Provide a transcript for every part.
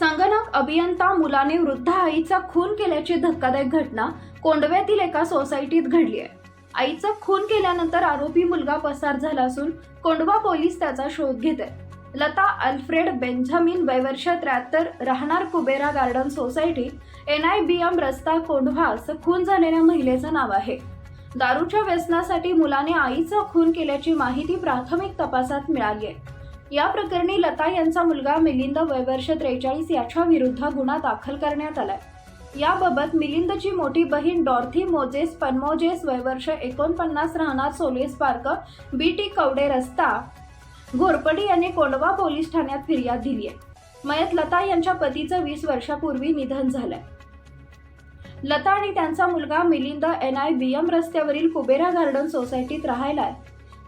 संगणक अभियंता मुलाने वृद्ध आईचा खून केल्याची धक्कादायक घटना कोंडव्यातील एका सोसायटीत घडली आहे. आईचा खून केल्यानंतर आरोपी मुलगा पसार झाला असून कोंडवा पोलीस त्याचा शोध घेत आहेत. लता अल्फ्रेड बेंजामिन वयवर्ष त्र्याहत्तर राहणार Kubera garden society N I B M रस्ता कोंढवा असं खून झालेल्या महिलेचं नाव आहे. दारूच्या व्यसनासाठी मुलाने आईचा खून केल्याची माहिती प्राथमिक तपासात मिळाली आहे. या प्रकरणी लता यांचा मुलगा मिलिंद वयवर्ष त्रेचाळीस याच्या विरुद्ध गुन्हा दाखल करण्यात आलाय. याबाबत मिलिंदची मोठी बहीण डॉर्थी मोजेस पनमोजेस वयवर्ष एकोणपन्नास राहणार Solace park B T Kawade रस्ता घोरपडी यांनी कोंडवा पोलीस ठाण्यात फिर्याद दिली आहे. मयत लता यांच्या पतीचं वीस वर्षापूर्वी निधन झालंय. लता आणि त्यांचा मुलगा Milind N I B M रस्त्यावरील कुबेरा गार्डन सोसायटीत राहायला आहे.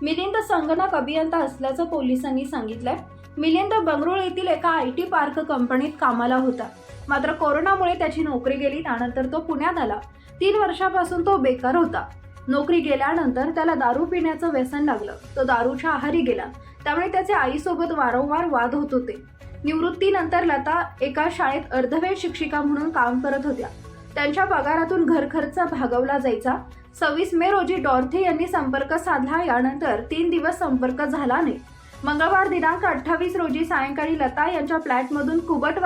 मिलिंद संगणक अभियंता असल्याचं पोलिसांनी सांगितलंय. मिलिंद बंगळुरू येथील एका आय टी पार्क कंपनीत कामाला होता. मात्र कोरोनामुळे त्याची नोकरी गेली त्यानंतर तो पुण्यात आला. तीन वर्षापासून तो बेकार होता. नोकरी गेल्यानंतर त्याला दारू पिण्याचं व्यसन लागलं. तो दारूच्या आहारी गेला. त्यामुळे त्याचे आईसोबत वारंवार वाद होत होते. निवृत्तीनंतर लता एका शाळेत अर्धवेळ शिक्षिका म्हणून काम करत होत्या. त्यांच्या पगारातून घरखर्च भागवला जायचा. सव्वीस मे रोजी डॉर्थे यांनी संपर्क साधला. यानंतर तीन दिवस संपर्क झाला नाही. मंगळवार दिनांक अठ्ठावीस रोजी सायंकाळी लता यांच्या फ्लॅटमधून कुबट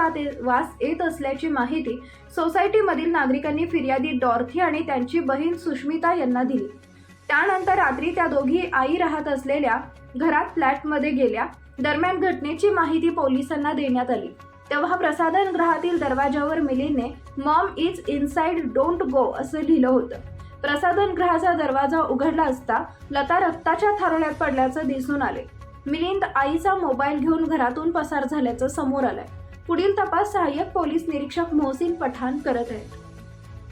वास येत असल्याची माहिती सोसायटीमधील नागरिकांनी फिर्यादी डॉर्थी आणि त्यांची बहीण सुष्मिता यांना दिली. त्यानंतर रात्री त्या दोघी आई राहत असलेल्या घरात फ्लॅटमध्ये गेल्या. दरम्यान घटनेची माहिती पोलिसांना देण्यात आली. तेव्हा प्रसाधन गृहातील दरवाजावर मिलिंदने mom is inside don't go असं लिहिलं होतं. प्रसाधनगृहाचा दरवाजा उघडला असता लता रक्ताच्या थारोळ्यात पडल्याचं दिसून आले. मिलिंद आईचा मोबाईल घेऊन घरातून पसार झाल्याचं समोर आलंय. पुढील तपास सहाय्यक पोलीस निरीक्षक मोहसिन पठाण करत आहेत.